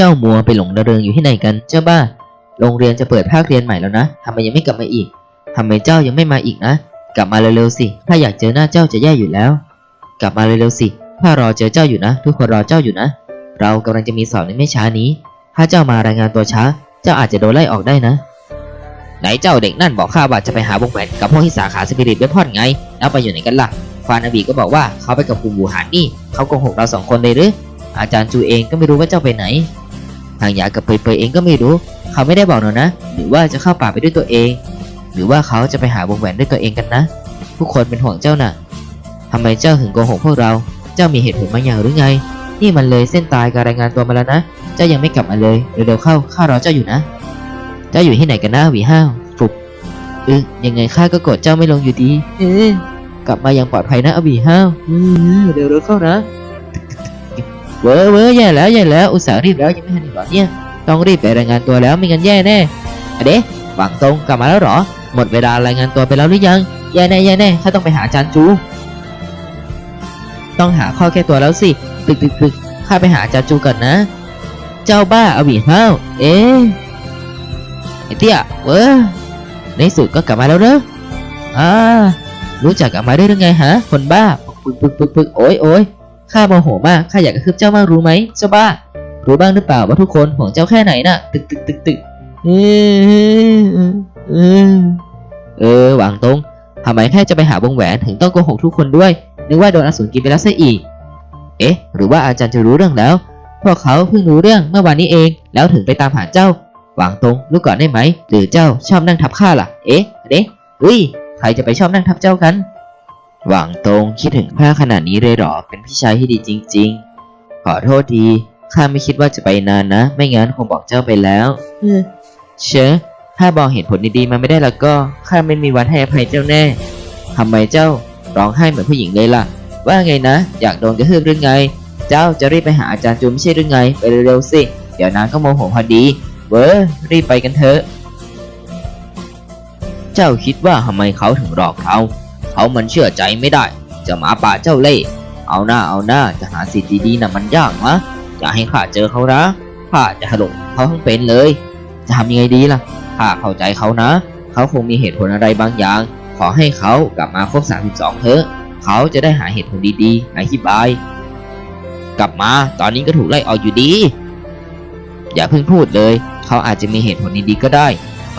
เจ้ามัวไปหลงระเริงอยู่ที่ไหนกัน เจ้าบ้า โรงเรียนจะเปิดภาคเรียนใหม่แล้วนะทำไมยังไม่กลับมาอีกทำไมเจ้ายังไม่มาอีกนะ กลับมาเร็วๆสิ ถ้าอยากเจอหน้าเจ้าจะแย่อยู่แล้ว กลับมาเร็วๆสิ ถ้ารอเจอเจ้าอยู่นะ ทุกคนรอเจ้าอยู่นะ เรากำลังจะมีสอบในไม่ช้านี้ ถ้าเจ้ามารายงานตัวช้า เจ้าอาจจะโดนไล่ออกได้นะ ไหนเจ้าเด็กนั่นบอกข้าว่าจะไปหาวงแหวนกับพวกที่สาขาสปิริตเวพอนไง แล้วไปอยู่ไหนกันล่ะ ฟานอบีก็บอกว่าเขาไปกับกลุ่มบูหานนี่ เขาโกหกเราสองคนเลยหรือ อาจารย์จูเองก็ไม่รู้ว่าเจ้าไปไหน ทางยากับเปยเปยเองก็ไม่รู้ เขาไม่ได้บอกหนูนะ หรือว่าจะเข้าป่าไปด้วยตัวเอง หรือว่าเขาจะไปหาวงแหวนด้วยตัวเองกันนะทุกคนเป็นห่วงเจ้าน่ะทำไมเจ้าถึงโกหกพวกเรา เจ้ามีเหตุผลบางอย่างหรือไง นี่มันเลยเส้นตายการรายงานตัวมาแล้วนะ เจ้ายังไม่กลับมาเลย เร็วๆเข้า ข้ารอเจ้าอยู่นะ เจ้าอยู่ที่ไหนกันนะหวีห้าวฟุบเออยังไงข้าก็กดเจ้าไม่ลงอยู่ดี เออกลับมาอย่างปลอดภัยนะอบีห้าวเร็วๆเข้านะ เว้อเว้อแย่แล้วแย่แล้วอุตส่าห์รีบแล้วยังไม่ทันอีกเหรอเนี่ยต้องรีบไปรายงานตัวแล้วไม่งั้นแย่แน่อเดะหวังตรงกลับมาแล้วหรอ หมดเวลารายงานตัวไปแล้วหรือยังแย่แน่แย่แน่ข้าต้องไปหาอาจารย์จู ต้องหาข้อแก้ตัวแล้วสิตึกตึกตึกข้าไปหาอาจารย์จูก่อนนะ เจ้าบ้าอบีห้าเอ๊ะไอเตี้ยเว้อในสุดก็กลับมาแล้วเนอะอ่ารู้จักกลับมาได้ยังไงฮะ คนบ้าปึกปึกปึกปึกโอ้ยโอ้ย ข้าโมโหมาก ข้าอยากกระทืบเจ้ามากรู้ไหม เจ้าบ้า รู้บ้างหรือเปล่าว่าทุกคนห่วงเจ้าแค่ไหนน่ะ ตึกตึกตึกตึกเออเออเออ หวังตรงทำไมแค่จะไปหาวงแหวนถึงต้องโกหกทุกคนด้วย นึกว่าโดนอสูรกินไปแล้วซะอีก เอ๊ะ หรือว่าอาจารย์จะรู้เรื่องแล้ว พวกเขาเพิ่งรู้เรื่องเมื่อวานนี้เอง แล้วถึงไปตามหาเจ้า หวังตรงรู้ก่อนได้ไหม หรือเจ้าชอบนั่งทับข้าล่ะ เอ๊ะเอ๊ะเฮ้ย ใครจะไปชอบนั่งทับเจ้ากัน หวังตรงคิดถึงข้าขนาดนี้เลยเหรอ เป็นพี่ชายที่ดีจริง ๆ ขอโทษทีข้าไม่คิดว่าจะไปนานนะ ไม่งั้นคงบอกเจ้าไปแล้วเออเชอะถ้าบอกเหตุผลดีๆมาไม่ได้แล้วก็ข้าไม่มีวันให้อภัยเจ้าแน่ทำไมเจ้าร้องไห้เหมือนผู้หญิงเลยล่ะ ว่าไงนะ อยากโดนกระทืบหรือไง เจ้าจะรีบไปหาอาจารย์จูไม่ใช่หรือไง ไปเร็วๆสิ เดี๋ยวนางก็โมโหพอดี เว้อรีบไปกันเถอะ เจ้าคิดว่าทำไมเขาถึงหลอกเรา เขามันเชื่อใจไม่ได้ จะหมาป่าเจ้าเล่ห์เอาหน้าเอาหน้าจะหาสิทธิ์ดีๆนะมันยากนะอย่าให้ข้าเจอเขานะข้าจะถล่มเขาทั้งเป็นเลย จะทำยังไงดีล่ะข้าเข้าใจเขานะ เขาคงมีเหตุผลอะไรบางอย่าง ขอให้เขากลับมาครบ32เถอะ เขาจะได้หาเหตุผลดีๆอธิบาย กลับมาตอนนี้ก็ถูกไล่ออกอยู่ดี อย่าเพิ่งพูดเลย เขาอาจจะมีเหตุผลดีๆก็ได้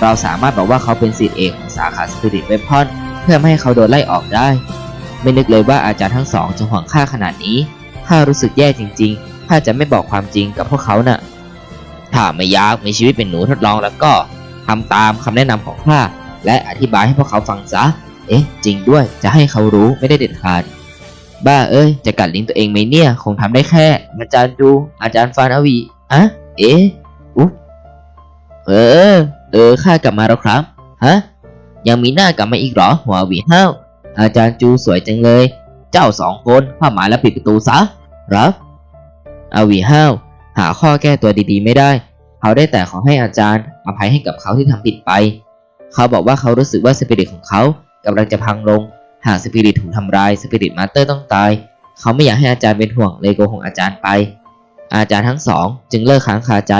เราสามารถบอกว่าเขาเป็นศิษย์เอกของสาขาสปิริตเวพอน เพื่อไม่ให้เขาโดนไล่ออกได้ ไม่นึกเลยว่าอาจารย์ทั้งสองจะห่วงข้าขนาดนี้ข้ารู้สึกแย่จริงๆข้าจะไม่บอกความจริงกับพวกเขาน่ะ ถ้าไม่อยากมีชีวิตเป็นหนูทดลองแล้วก็ทำตามคำแนะนำของข้าและอธิบายให้พวกเขาฟังซะ เอ๊ะ จริงด้วย จะให้เขารู้ไม่ได้เด็ดขาด บ้าเอ้ย จะกัดลิ้นตัวเองไหมเนี่ย คงทำได้แค่ อาจารย์ดู อาจารย์ฟานอวีอะเอ๊ะอุ๊บเออ เออ ข้ากลับมาแล้วครับ ฮะ ยังมีหน้ากลับมาอีกเหรอหัวหวีห้าวอาจารย์จูสวยจังเลย เจ้าสองคนผ้าหมายแล้วปิดประตูซะรับอาวีห้าวหาข้อแก้ตัวดีๆ ไม่ได้ เขาได้แต่ขอให้อาจารย์อภัยให้กับเขาที่ทำผิดไป เขาบอกว่าเขารู้สึกว่าสปิริตของเขากำลังจะพังลง หากสปิริตถูกทำร้ายสปิริตมาสเตอร์ต้องตาย เขาไม่อยากให้อาจารย์เป็นห่วงเลยโกหกอาจารย์ไป อาจารย์ทั้งสอง จึงเลิกค้างคาใจ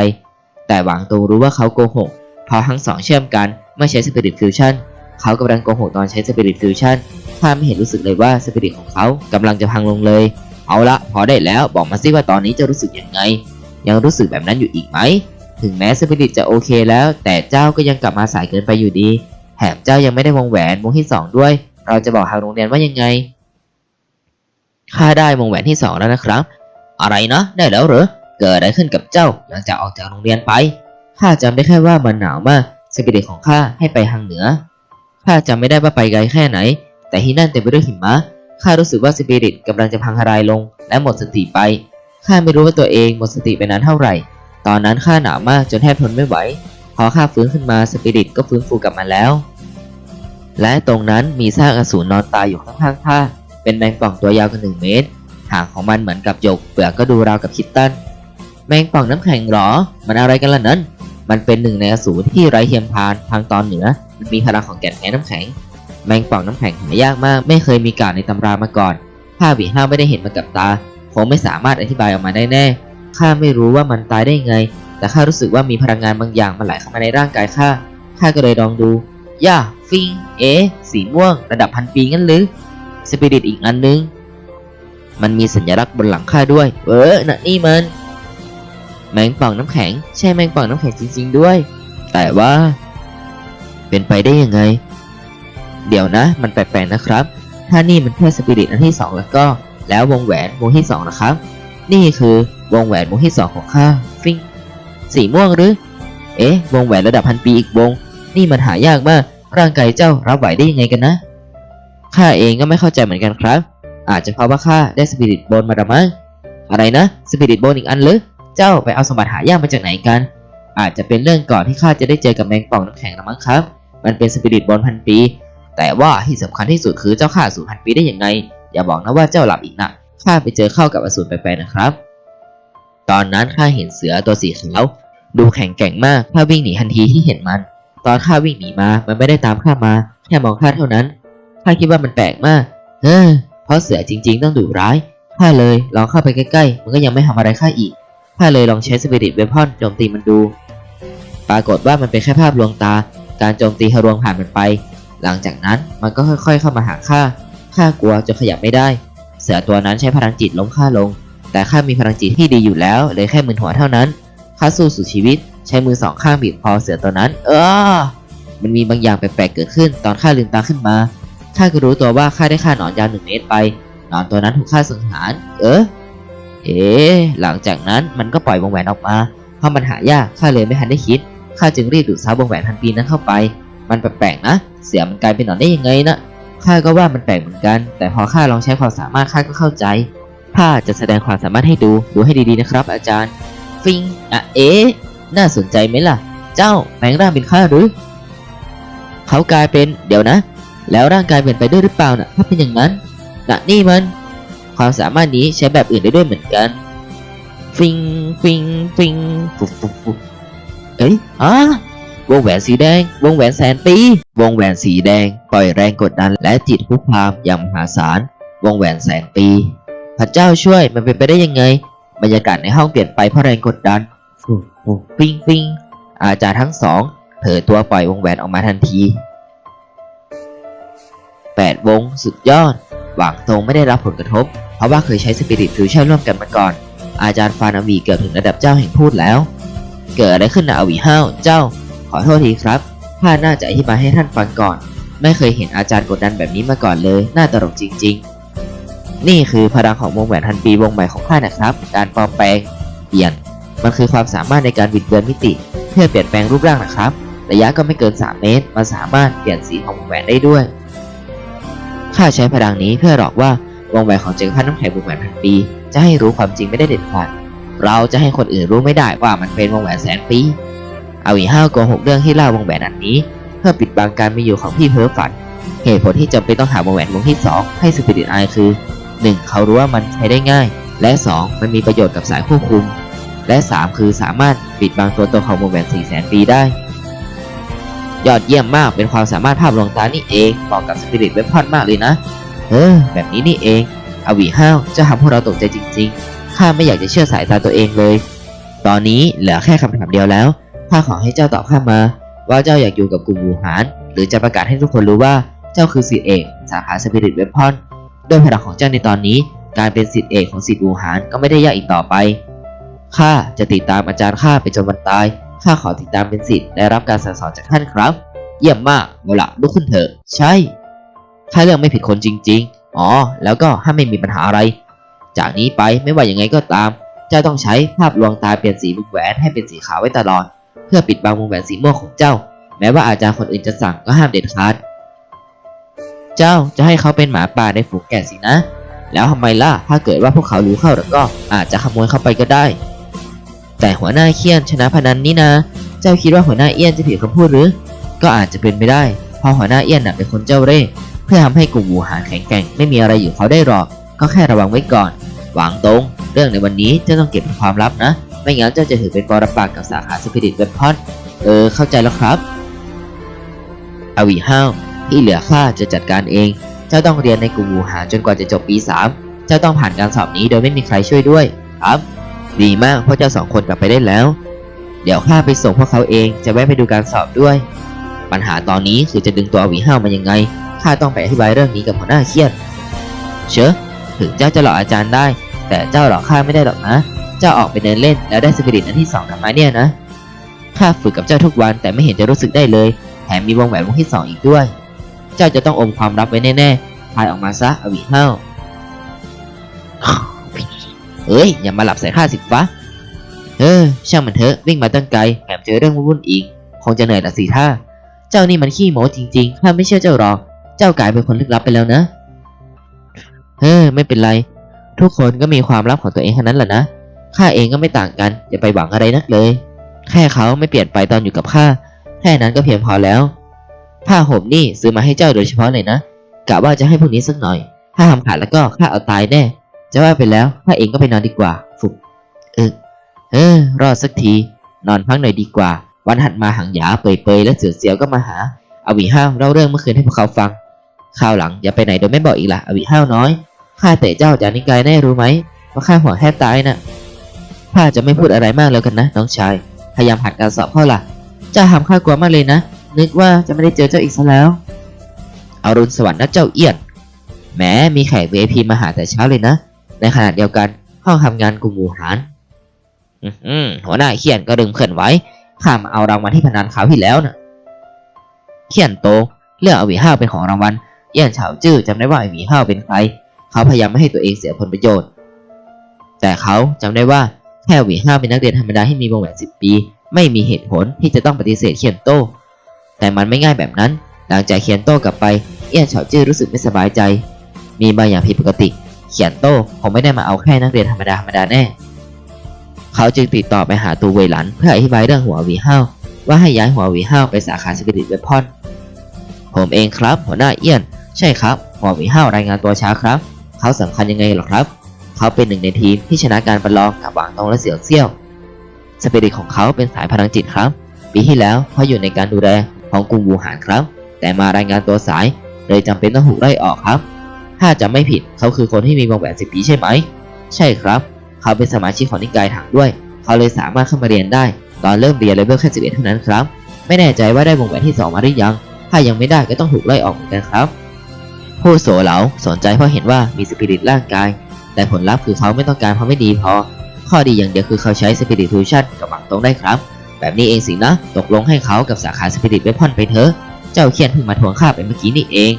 แต่หวังตูรู้ว่าเขาโกหกเพราะทั้งสองเชื่อมกัน ไม่ใช้สปิริตฟิวชั่นเขากำลังโกหกตอนใช้สปิริตฟิวชั่นข้าไม่เห็นรู้สึกเลยว่าสปิริตของเขากำลังจะพังลงเลย เอาละพอได้แล้วบอกมาสิว่าตอนนี้จะรู้สึกยังไง ยังรู้สึกแบบนั้นอยู่อีกไหม ถึงแม้สปิริตจะโอเคแล้ว แต่เจ้าก็ยังกลับมาสายเกินไปอยู่ดี แถมเจ้ายังไม่ได้วงแหวนวงที่สองด้วย เราจะบอกทางโรงเรียนว่ายังไง ข้าได้วงแหวนที่สองแล้วนะครับ อะไรนะได้แล้วเหรอ เกิดอะไรขึ้นกับเจ้าหลังจากออกจากโรงเรียนไป ข้าจำได้แค่ว่ามันหนาวมาก สปิริตของข้าให้ไปทางเหนือ ข้าจำไม่ได้ว่าไปไกลแค่ไหน แต่ที่นั่นเต็มไปด้วยหิมะ ข้ารู้สึกว่าสปิริตกำลังจะพังทลายลง และหมดสติไป ข้าไม่รู้ว่าตัวเองหมดสติไปนานเท่าไหร่ ตอนนั้นข้าหนาวมากจนแทบทนไม่ไหว พอข้าฟื้นขึ้นมาสปิริตก็ฟื้นฟูกลับมาแล้ว และตรงนั้นมีซากอสูรนอนตายอยู่ข้างๆข้า เป็นแมงป่องตัวยาวกว่าหนึ่งเมตร หางของมันเหมือนกับหยก เปลือกก็ดูราวกับคิตตัน แมงป่องน้ำแข็งหรอ มันอะไรกันล่ะนั้น มันเป็นหนึ่งในอสูรที่ไร้เทียมทานทางตอนเหนือ มันมีพลังของแก่นแท้น้ำแข็ง แมงป่องน้ำแข็งหายากมาก ไม่เคยมีกาวในตำรามาก่อนถ้าวีห้าไม่ได้เห็นมากับตา คงไม่สามารถอธิบายออกมาได้แน่ ข้าไม่รู้ว่ามันตายได้ไง แต่ข้ารู้สึกว่ามีพลังงานบางอย่างมันไหลเข้ามาในร่างกายข้า ข้าก็เลยลองดู ย่า ฟิง เอ สีม่วง ระดับพันปีงั้นหรือ สปิริตอีกอันนึง มันมีสัญลักษณ์บนหลังข้าด้วย เออน่ะนี่มัน แมงป่องน้ำแข็ง ใช่แมงป่องน้ำแข็งจริง ๆ ด้วย แต่ว่า เป็นไปได้ยังไง เดี๋ยวนะ มันแปลกๆนะครับ ถ้านี่มันแค่สปิริตอันที่สองแล้วก็ แล้ววงแหวนวงที่สองนะครับ นี่คือวงแหวนวงที่สองของข้าฟิงสีม่วงหรือ เอ๊ะ วงแหวนระดับพันปีอีกวง นี่มันหายากมากร่างกายเจ้ารับไหวได้ยังไงกันนะข้าเองก็ไม่เข้าใจเหมือนกันครับ อาจจะเพราะว่าข้าได้สปิริตโบนมาละมั้งอะไรนะ สปิริตโบนอีกอันหรือ เจ้าไปเอาสมบัติหายากมาจากไหนกัน อาจจะเป็นเรื่องก่อนที่ข้าจะได้เจอกับแมงป่องน้ำแข็งละมั้งครับ มันเป็นสปิริตโบนพันปี แต่ว่าที่สำคัญที่สุดคือเจ้าข้าสูญพันปีได้ยังไง อย่าบอกนะว่าเจ้าหลับอีกนะข้าไปเจอเข้ากับอสูรแปลกๆนะครับ ตอนนั้นข้าเห็นเสือตัวสีขาวดูแข็งแกร่งมากข้าวิ่งหนีทันทีที่เห็นมัน ตอนข้าวิ่งหนีมามันไม่ได้ตามข้ามาแค่มองข้าเท่านั้นข้าคิดว่ามันแปลกมากเออเพราะเสือจริง ๆ ต้องดุร้ายข้าเลยลองเข้าไปใกล้ๆ มันก็ยังไม่ทำอะไรข้าอีก ข้าเลยลองใช้สปิริตเวพอนโจมตีมันดู ปรากฏว่ามันเป็นแค่ภาพลวงตา การโจมตีทะลวงผ่านมันไป หลังจากนั้นมันก็ค่อยๆเข้ามาหาข้า ข้ากลัวจนขยับไม่ได้ เสือตัวนั้นใช้พลังจิตล้มข้าลง แต่ข้ามีพลังจิตที่ดีอยู่แล้วเลยแค่มึนหัวเท่านั้น ข้าสู้สุดชีวิต ใช้มือสองข้างบีบคอเสือตัวนั้น เออ มันมีบางอย่างแปลกๆเกิดขึ้น ตอนข้าลืมตาขึ้นมา ข้าก็รู้ตัวว่าข้าได้ฆ่าหนอนยาวหนึ่งเมตรไป หนอนตัวนั้นถูกฆ่าสังหาร เออ เอ๊ะหลังจากนั้นมันก็ปล่อยวงแหวนออกมา เพราะมันหายากข้าเลยไม่ทันได้คิด ข้าจึงรีบดูดซับวงแหวนพันปีนั้นเข้าไป มันแปลกๆนะ เสือมันกลายเป็นหนอนได้ยังไงนะ ข้าก็ว่ามันแปลกเหมือนกัน แต่พอข้าลองใช้ความสามารถข้าก็เข้าใจ ข้าจะแสดงความสามารถให้ดู ดูให้ดีๆนะครับ อาจารย์ ฟิงอะเอ๊น่าสนใจไหมล่ะ เจ้าแปลงร่างเป็นข้าหรือ เขากลายเป็น เดี๋ยวนะ แล้วร่างกายเปลี่ยนไปด้วยหรือเปล่านะ่ะ ถ้าเป็นอย่างนั้นน่ะนี่มัน ความสามารถนี้ใช้แบบอื่นได้ด้วยเหมือนกัน ฟิง ฟิง ฟิงฟุบฟุบฟุบเอ้ยอ่าวงแหวนสีแดง วงแหวนแสนปี วงแหวนสีแดง ปล่อยแรงกดดันและจิตคุกคามอย่างมหาศาล วงแหวนแสนปี พระเจ้าช่วยมันเป็นไปได้ยังไง บรรยากาศในห้องเปลี่ยนไปเพราะแรงกดดันฟุฟุฟิงฟิงอาจารย์ทั้งสองเผยตัวปล่อยวงแหวนออกมาทันทีแปดวงสุดยอด หวังตรงไม่ได้รับผลกระทบ เพราะว่าเคยใช้สปิริตฟิวชั่นร่วมกันมาก่อน อาจารย์ฟานาวีเกือบถึงระดับเจ้าแห่งพูดแล้ว เกิดอะไรขึ้นนะอวีห้าวเจ้า ขอโทษทีครับข้าน่าจะอธิบายให้ท่านฟังก่อน ไม่เคยเห็นอาจารย์กดดันแบบนี้มาก่อนเลย น่าตลกจริง ๆ นี่คือพลังของวงแหวนทันปีวงใหม่ของข้านะครับ การปลอมแปลง เปลี่ยน มันคือความสามารถในการบิดเบือนมิติ เพื่อเปลี่ยนแปลงรูปร่างนะครับ ระยะก็ไม่เกิน 3 เมตร มันสามารถเปลี่ยนสีของวงแหวนได้ด้วย ข้าใช้พลังนี้เพื่อหลอกว่า วงแหวนของจักรพรรดิน้ำแข็งวงแหวนพันปี จะให้รู้ความจริงไม่ได้เด็ดขาด เราจะให้คนอื่นรู้ไม่ได้ว่ามันเป็นวงแหวนแสนปี เอาอีห้าโกหกเรื่องที่เล่าวงแหวนอันนี้ เพื่อปิดบังการมีอยู่ของพี่เพ้อฝัน เหตุผลที่จำเป็นต้องหาวงแหวนวงที่2ให้สปิริตไอคือ 1. เขารู้ว่ามันใช้ได้ง่าย และ 2. มันมีประโยชน์กับสายควบคุม และ 3 คือสามารถปิดบังตัวตนของวงแหวน4 0 0 0 0ปีได้ ยอดเยี่ยมมากเป็นความสามารถภาพลวงตานี่เองเหมาะกับสปิริตเวพอนมากเลยนะ เออ แบบนี้นี่เอง อวีห้าวจะทำพวกเราตกใจจริง ๆ ข้าไม่อยากจะเชื่อสายตาตัวเองเลย ตอนนี้เหลือแค่คำถามเดียวแล้ว ข้าขอให้เจ้าตอบข้ามา ว่าเจ้าอยากอยู่กับกลุ่มวูหารหรือจะประกาศให้ทุกคนรู้ว่าเจ้าคือศิษย์เอกสาขาสปิริตเวพอนด้วยพลังของเจ้าในตอนนี้ การเป็นศิษย์เอกของศิษย์วูหารก็ไม่ได้ยากอีกต่อไป ข้าจะติดตามอาจารย์ข้าไปจนวันตาย ข้าขอติดตามเป็นศิษย์และรับการสั่งสอนจากท่านครับ เยี่ยมมากเอาละลุกขึ้นเถอะ ใช่ ข้าเลือกไม่ผิดคนจริง ๆ อ๋อ แล้วก็ถ้าไม่มีปัญหาอะไร จากนี้ไปไม่ว่ายังไงก็ตาม เจ้าต้องใช้ภาพลวงตาเปลี่ยนสีวงแหวนให้เป็นสีขาวไว้ตลอด เพื่อปิดบังวงแหวนสีม่วงของเจ้า แม้ว่าอาจารย์คนอื่นจะสั่งก็ห้ามเด็ดขาด เจ้าจะให้เขาเป็นหมาป่าในฝูงแกะสินะ แล้วทำไมล่ะ ถ้าเกิดว่าพวกเขารู้เข้าแล้วก็อาจจะขโมยเข้าไปก็ได้ แต่หัวหน้าเคียนชนะพนันนี่นะ เจ้าคิดว่าหัวหน้าเอี้ยนจะผิดคำพูดหรือ ก็อาจจะเป็นไม่ได้ พราะหัวหน้าเอี้ยนน่ะเป็นคนเจ้าเร่ห์เพื่อทำให้กลุ่มวูหารแข็งแกร่งไม่มีอะไรอยู่เขาได้หรอก ก็แค่ระวังไว้ก่อน หวังตรงเรื่องในวันนี้เจ้าต้องเก็บเป็นความลับนะ ไม่งั้นเจ้าจะถือเป็นปรปักษ์กับสาขาสปิริตเวพอนเออ เข้าใจแล้วครับอวีห้าวที่เหลือข้าจะจัดการเอง เจ้าต้องเรียนในกลุ่มวูหารจนกว่าจะจบปี3เจ้าต้องผ่านการสอบนี้โดยไม่มีใครช่วยด้วย ครับ ดีมากพวกเจ้าสองคนกลับไปได้แล้ว เดี๋ยวข้าไปส่งพวกเขาเองจะแวะไปดูการสอบด้วย ปัญหาตอนนี้คือจะดึงตัวอวีห้าวมายังไง ข้าต้องไปอธิบายเรื่องนี้กับหัวหน้าเครียดเชอะถึงเจ้าจะหลอกอาจารย์ได้ แต่เจ้าหลอกข้าไม่ได้หรอกนะ เจ้าออกไปเดินเล่นแล้วได้สปิริตอันที่สองกลับมาเนี่ยนะ ข้าฝึกกับเจ้าทุกวันแต่ไม่เห็นจะรู้สึกได้เลย แถมมีวงแหวนวงที่สองอีกด้วย เจ้าจะต้องอมความลับไว้แน่ๆพายออกมาซะอวีห้าวเอ้ยอย่ามาหลับใส่ข้าสิฟ้าเออ ช่างมันเถอะวิ่งมาตั้งไกลแถมเจอเรื่องวุ่นอีก คงจะเหนื่อยละสิท่า เจ้านี่มันขี้โม้จริงๆข้าไม่เชื่อเจ้าหรอก เจ้ากลายเป็นคนลึกลับไปแล้วนะเออไม่เป็นไร ทุกคนก็มีความลับของตัวเองทั้งนั้นแหละนะ ข้าเองก็ไม่ต่างกันอย่าไปหวังอะไรนักเลย แค่เขาไม่เปลี่ยนไปตอนอยู่กับข้า แค่นั้นก็เพียงพอแล้ว ผ้าห่มนี่ซื้อมาให้เจ้าโดยเฉพาะเลยนะ กะว่าจะให้พวกนี้สักหน่อย ถ้าทำขาดแล้วก็ข้าเอาตายแน่ จะว่าไปแล้วข้าเองก็ไปนอนดีกว่าฟุบเออเออรอดสักที นอนพักหน่อยดีกว่า วันถัดมาหางหยาเปยๆและเสียวก็มาหาอวีห้าวเล่าเรื่องเมื่อคืนให้พวกเขาฟังคราวหลังอย่าไปไหนโดยไม่บอกอีกล่ะอวีห้าวน้อยข้าเตะเจ้าจากนิกายแน่รู้ไหมว่าข้าหัวแทบตายน่ะข้าจะไม่พูดอะไรมากแล้วกันนะ น้องชายพยายามหัดการสอบเข้าล่ะเจ้าทำข้ากลัวมากเลยนะ นึกว่าจะไม่ได้เจอเจ้าอีกซะแล้วอรุณสวัสดิ์นะเจ้าเอี้ยนแหมมีแขก VIP มาหาแต่เช้าเลยนะ ในขณะเดียวกันห้องทำงานกลุ่มหมู่หารอือหือหัวหน้าเขียนก็ดึงเพื่อนไว้ ข้ามาเอารางวัลที่พนันคราวที่แล้วน่ะเขียนโตเลือกเอาหวีห้าวเป็นของรางวัลเอี้ยนเฉาจื้อจำได้ว่าอหวีห้าวเป็นใคร เขาพยายามไม่ให้ตัวเองเสียผลประโยชน์ แต่เขาจำได้ว่าแค่หวีห้าวเป็นนักเรียนธรรมดาที่มีวงแหวนสิบปี ไม่มีเหตุผลที่จะต้องปฏิเสธเขียนโตแต่มันไม่ง่ายแบบนั้น หลังจากเขียนโตกลับไปเอี้ยนเฉาจื้อรู้สึกไม่สบายใจ มีบางอย่างผิดปกติ เขียนโตคงไม่ได้มาเอาแค่นักเรียนธรรมดาธรรมดาแน่ เขาจึงติดต่อไปหาตูเวยหลันเพื่ออธิบายเรื่องหัววีห้าวว่าให้ย้ายหัววีห้าวไปสาขาสปิริตเวพอน ผมเองครับ หัวหน้าเอี้ยน ใช่ครับ หัววีห้าวรายงานตัวช้าครับ เขาสำคัญยังไงหรอครับ เขาเป็นหนึ่งในทีมที่ชนะการประลองกับหวางตงและเสี่ยวเซี่ยวสปิริตของเขาเป็นสายพลังจิตครับ ปีที่แล้วเขาอยู่ในการดูแลของกลุ่มวูหานครับ แต่มารายงานตัวสายเลยจำเป็นต้องถูกไล่ออกครับ ถ้าจำไม่ผิดเขาคือคนที่มีวงแหวนสิบปีใช่ไหม ใช่ครับ เขาเป็นสมาชิกของนิกายถังด้วย เขาเลยสามารถเข้ามาเรียนได้ ตอนเริ่มเรียนเลเวลแค่สิบเอ็ดเท่านั้นครับ ไม่แน่ใจว่าได้วงแหวนที่สองมาหรือยัง ถ้ายังไม่ได้ก็ต้องถูกไล่ออกเหมือนกันครับ ผู้โสเหลาสนใจเพราะเห็นว่ามีสปิริตร่างกาย แต่ผลลัพธ์คือเขาไม่ต้องการเพราะไม่ดีพอ ข้อดีอย่างเดียวคือเขาใช้สปิริตทูชั่นกับหวังตรงได้ครับ แบบนี้เองสินะ ตกลงให้เขากับสาขาสปิริตเวพอนไปเถอะ เจ้าเคียนเพิ่งมาทวงข้าไปเมื่อกี้นี่เอง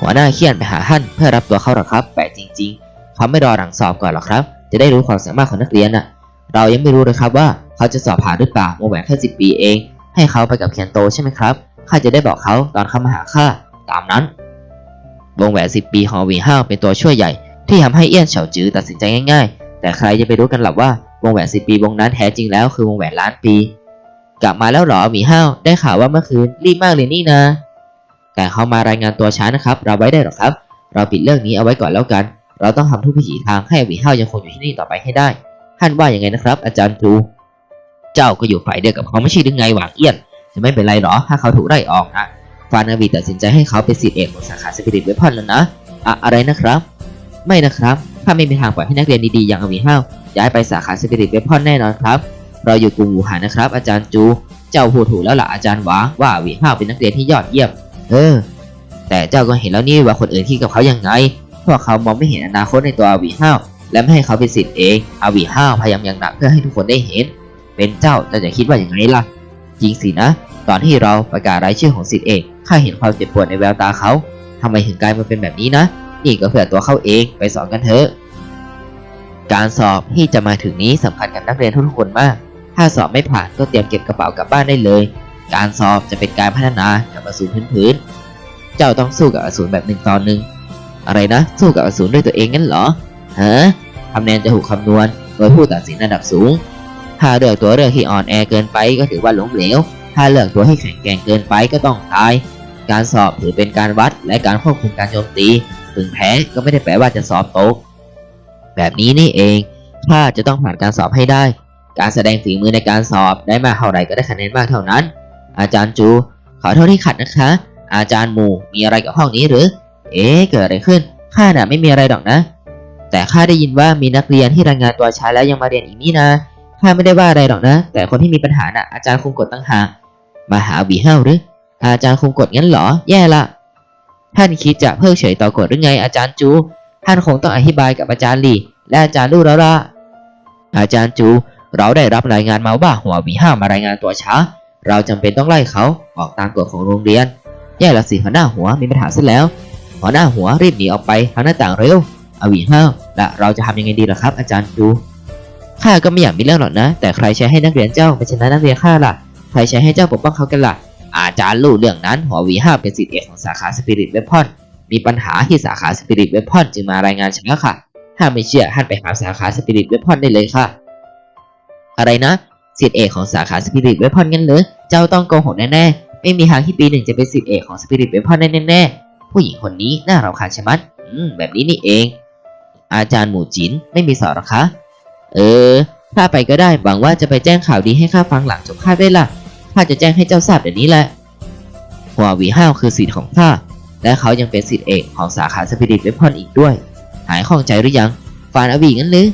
หัวหน้าเคียนไปหาท่านเพื่อรับตัวเขาหรอครับ แปลกจริง ๆ เขาไม่รอหลังสอบก่อนหรอครับ จะได้รู้ความสามารถของนักเรียนน่ะ เรายังไม่รู้เลยครับว่าเขาจะสอบผ่านหรือเปล่าวงแหวนแค่สิบปีเอง ให้เขาไปกับเคียนโตใช่ไหมครับข้าจะได้บอกเขาตอนเขามาหาข้าตามนั้นวงแหวนสิบปีของวีห้าวเป็นตัวช่วยใหญ่ ที่ทำให้เอี้ยนเฉาจือตัดสินใจง่าย ๆ แต่ใครจะไปรู้กันหรอว่าวงแหวนสิบปีวงนั้นแท้จริงแล้วคือวงแหวนล้านปี กลับมาแล้วหรอหมีห้าวได้ข่าวว่าเมื่อคืนรีบมากเลยนี่นะ แต่เขามารายงานตัวช้านะครับ เราไว้ได้หรอครับ เราปิดเรื่องนี้เอาไว้ก่อนแล้วกัน เราต้องทำทุกวิถีทางให้หมีห้ายังคงอยู่ที่นี่ต่อไปให้ได้ ท่านว่าอย่างไงนะครับ อาจารย์จู เจ้าก็อยู่ฝ่ายเดียวกับเขาไม่ใช่หรือไงหวางเอี้ยน จะไม่เป็นไรหรอ ถ้าเขาถูกไล่ออกนะฟานาบีตัดสินใจให้เขาเป็นศิษย์เอกของสาขาสปิริตเวพอนแล้วนะอะอะไรนะครับ ไม่นะครับข้าไม่มีทางปล่อยให้นักเรียนดีๆอย่างอวีห้าย้ายไปสาขาสปิริตเวพอนแน่นอนครับ เราอยู่กลุ่มหูหานะครับ อาจารย์จู เจ้าพูดถูกแล้วล่ะอาจารย์หวาว่าอวีห้าเป็นนักเรียนที่ยอดเยี่ยม เออ แต่เจ้าก็เห็นแล้วนี่ว่าคนอื่นคิดกับเขายังไง พวกเขามองไม่เห็นอนาคตในตัวอวีห้าวและไม่ให้เขาเป็นศิษย์เองอวีห้าวพยายามอย่างหนักเพื่อให้ทุกคนได้เห็น เป็นเจ้าเจ้าจะคิดว่าอย่างไรล่ะจริงสินะ ตอนที่เราประกาศรายชื่อของศิษย์เอกข้าเห็นความเจ็บปวดในแววตาเขาทำไมถึงกลายมาเป็นแบบนี้นะ นี่ก็เพื่อตัวเขาเองไปสอนกันเถอะการสอบที่จะมาถึงนี้สำคัญกับนักเรียนทุกคนมาก ถ้าสอบไม่ผ่านก็เตรียมเก็บกระเป๋ากลับบ้านได้เลย การสอบจะเป็นการพัฒนากับอสูรพื้นๆเจ้าต้องสู้กับอสูรแบบหนึ่งตอนหนึ่ง อะไรนะ สู้กับอสูรด้วยตัวเองงั้นเหรอฮะคะแนนจะถูกคำนวณโดยผู้ตัดสินระดับสูง ถ้าเลือกตัวเลือกที่อ่อนแอเกินไปก็ถือว่าล้มเหลว ถ้าเลือกตัวที่แข็งแกร่งเกินไปก็ต้องตาย การสอบถือเป็นการวัดและการควบคุมการโจมตี ถึงแพ้ก็ไม่ได้แปลว่าจะสอบตก แบบนี้นี่เอง ถ้าจะต้องผ่านการสอบให้ได้ การแสดงฝีมือในการสอบได้มากเท่าไหร่ก็ได้คะแนนมากเท่านั้น อาจารย์จู ขอโทษที่ขัดนะคะ อาจารย์หมูมีอะไรกับห้องนี้หรือ เอ๊ะเกิดอะไรขึ้น ข้าน่ะไม่มีอะไรหรอกนะ แต่ข้าได้ยินว่ามีนักเรียนที่รายงานตัวช้าแล้วยังมาเรียนอีกนี่นะ ข้าไม่ได้ว่าอะไรหรอกนะ แต่คนที่มีปัญหาน่ะอาจารย์คงกดตั้งหากมาหาวีห้าหรือ อาจารย์คงกดงั้นเหรอ แย่ละ ท่านคิดจะเพิกเฉยต่อกฎหรือไงอาจารย์จู ท่านคงต้องอธิบายกับอาจารย์หลี่ และอาจารย์ลู่แล้วล่ะ อาจารย์จู เราได้รับรายงานมาว่าหัววีห้ามารายงานตัวช้า เราจำเป็นต้องไล่เขาออกตามกฎของโรงเรียน แย่ละสิหัวหน้าหัวมีปัญหาซะแล้ว หัวหน้าหัวรีบหนีออกไปทางหน้าต่างเร็วอวีห้าวและเราจะทำยังไงดีล่ะครับ อาจารย์จูข้าก็ไม่อยากมีเรื่องหรอกนะ แต่ใครใช้ให้นักเรียนเจ้าไม่ชนะนักเรียนข้าล่ะใครใช้ให้เจ้าปกป้องเขากันล่ะ อาจารย์รู้เรื่องนั้นหัววีห้าเป็นศิษย์เอกของสาขาสปิริตเวพอนมีปัญหาที่สาขาสปิริตเวพอนจึงมารายงานฉันแล้วค่ะถ้าไม่เชื่อท่านไปหาสาขาสปิริตเวพอนได้เลยค่ะ อะไรนะศิษย์เอกของสาขาสปิริตเวพอนงั้นเหรอเจ้าต้องโกหกแน่ๆไม่มีทางที่ปีหนึ่งจะเป็นศิษย์เอกของสปิริตเวพอนได้แน่ๆ ผู้หญิงคนนี้น่ารำคาญชะมัดอืมแบบนี้นี่เอง อาจารย์หมู่จินไม่มีสอนหรอคะ เออข้าไปก็ได้หวังว่าจะไปแจ้งข่าวดีให้ข้าฟังหลังจบคาบได้ล่ะข้าจะแจ้งให้เจ้าทราบเดี๋ยวนี้แหละหัววีห้าวคือศิษย์ของข้าและเขายังเป็นศิษย์เอกของสาขาสปิริตเวพอนอีกด้วย หายข้องใจหรือยังฟานอวีงั้นหรือ